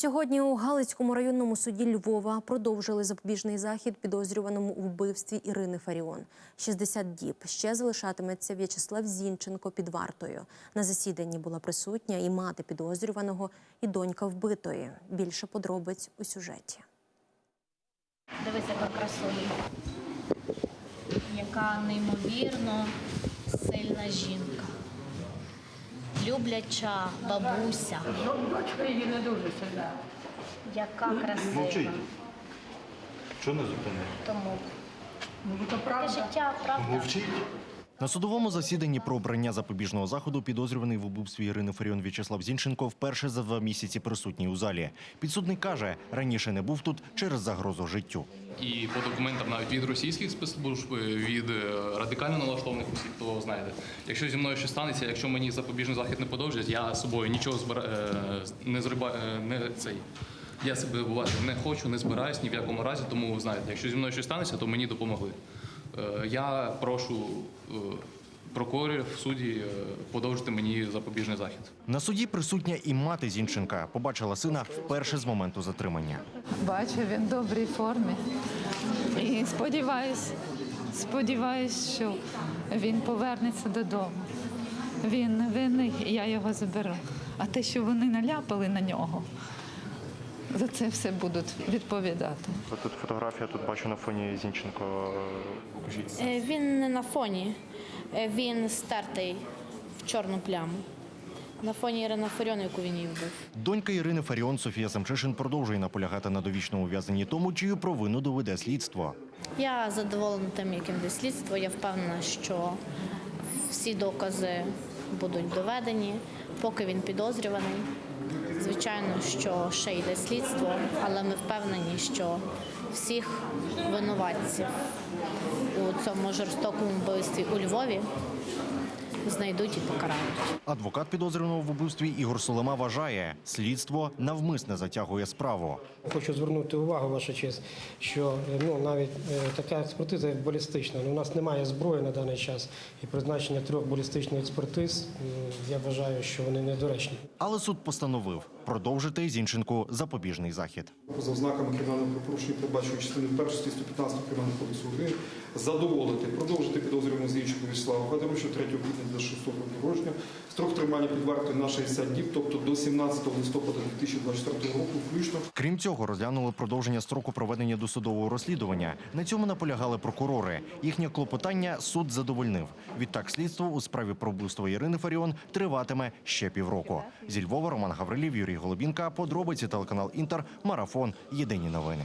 Сьогодні у Галицькому районному суді Львова продовжили запобіжний захід підозрюваному у вбивстві Ірини Фаріон. 60 діб ще залишатиметься В'ячеслав Зінченко під вартою. На засіданні була присутня і мати підозрюваного, і донька вбитої. Більше подробиць у сюжеті. Дивись, яка красуня. Яка неймовірно сильна жінка. Любляча бабуся. Бачка її не дуже сильна. Яка красива. Мовчить. Чого не зупинив? Тому Ну, то правда. життя, правда? Мовчить. На судовому засіданні про обрання запобіжного заходу підозрюваний в убивстві Ірини Фаріон В'ячеслав Зінченко вперше за два місяці присутній у залі. Підсудник каже, раніше не був тут через загрозу життю. І по документам навіть від російських спецслужб, е, від е, радикально налаштованих осіб, то знаєте, якщо зі мною щось станеться, якщо мені запобіжний захід не подовжать, я собою нічого збира... е, не зриба... не цей. Я себе бувати не хочу, не збираюсь ні в якому разі, тому знаєте, якщо зі мною щось станеться, то мені допомогли. Е, Я прошу е, прокурорів, судді е, подовжити мені запобіжний захід. На суді присутня і мати Зінченка побачила сина вперше з моменту затримання. Бачу, він в добрій формі. І сподіваюсь, сподіваюсь, що він повернеться додому. Він не винний, і я його заберу. А те, що вони наляпали на нього, за це все будуть відповідати. Тут фотографія тут бачу на фоні Зінченко. Покажіть. Е, Він не на фоні, Е, він стертий в чорну пляму. На фоні Ірина Фаріон, яку він її вбив. Донька Ірини Фаріон Софія Самчишин продовжує наполягати на довічному ув'язненні тому, чию провину доведе слідство. Я задоволена тим, яким йде слідство. Я впевнена, що всі докази будуть доведені, поки він підозрюваний. Звичайно, що ще йде слідство, але ми впевнені, що всіх винуватців у цьому жорстокому вбивстві у Львові знайдуть і покарають. Адвокат підозрюваного в убивстві Ігор Солома вважає, слідство навмисне затягує справу. Хочу звернути увагу, ваша честь, що ну навіть е, така експертиза як балістична. Ну, у нас немає зброї на даний час, і призначення трьох балістичних експертиз. Я вважаю, що вони недоречні. Але суд постановив продовжити Зінченку запобіжний захід. за ознаками кримінального правопорушення, передбаченої частини 1 статті 115 Кримінального кодексу України, задоволити, продовжити підозрюваному Зінченку Вячеславу Федоровичу 3 квітня до 6 року народження, строк тримання під вартою на 60 діб, тобто до 17 листопада 2024 року включно. Крім цього, розглянули продовження строку проведення досудового розслідування. На цьому наполягали прокурори. Їхнє клопотання суд задовольнив. Відтак слідство у справі про вбивство Ірини Фаріон триватиме ще півроку. Зі Львова Роман Гаврилів, Юрій Голубінка. Подробиці телеканал Інтер. Марафон. Єдині новини.